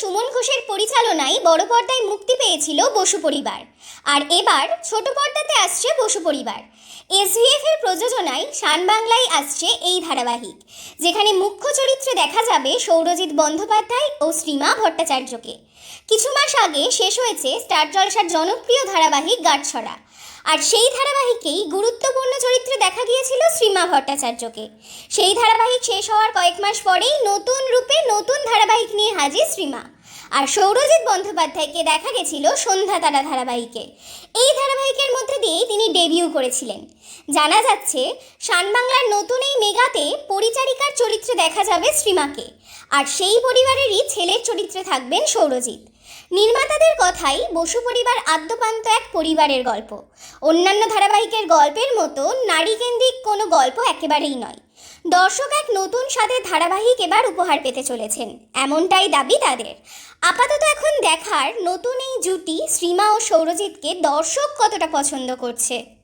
সুমন ঘোষের পরিচালনায় বড় পর্দায় মুক্তি পেয়েছিল বসু পরিবার। আর এবার ছোট পর্দাতে আসছে বসু পরিবার। এসভিএফ এর প্রযোজনায় শান বাংলায় আসছে এই ধারাবাহিক, যেখানে মুখ্য চরিত্রে দেখা যাবে সৌরজিৎ বন্দ্যোপাধ্যায় ও শ্রীমা ভট্টাচার্যকে। কিছু মাস আগে শেষ হয়েছে স্টার জলসার জনপ্রিয় ধারাবাহিক গাঁটছড়া। আর সেই ধারাবাহিকেই গুরুত্বপূর্ণ চরিত্রে দেখা গিয়েছিল শ্রীমা ভট্টাচার্যকে। সেই ধারাবাহিক শেষ হওয়ার কয়েক মাস পরেই নতুন রূপে নতুন ধারাবাহিক নিয়ে হাজির শ্রীমা। আর সৌরজিৎ বন্দ্যোপাধ্যায়কে দেখা গেছিল সন্ধ্যা তারা ধারাবাহিকে। এই ধারাবাহিকের মধ্যে দিয়েই তিনি ডেবিউ করেছিলেন। জানা যাচ্ছে শান বাংলার নতুন এই মেগাতে পরিচারিকার চরিত্রে দেখা যাবে শ্রীমাকে। আর সেই পরিবারেরই ছেলের চরিত্রে থাকবেন সৌরজিৎ। নির্মাতাদের কথাই বসু পরিবার আদ্যপান্ত এক পরিবারের গল্প। অন্যান্য ধারাবাহিকের গল্পের মতো নারীকেন্দ্রিক কোনো গল্প একেবারেই নয়। দর্শক এক নতুন স্বাদের ধারাবাহিক এবার উপহার পেতে চলেছেন। এমনটাই দাবি তাদের। আপাতত এখন দেখার নতুন এই জুটি শ্রীমা ও সৌরজিৎকে দর্শক কতটা পছন্দ করছে?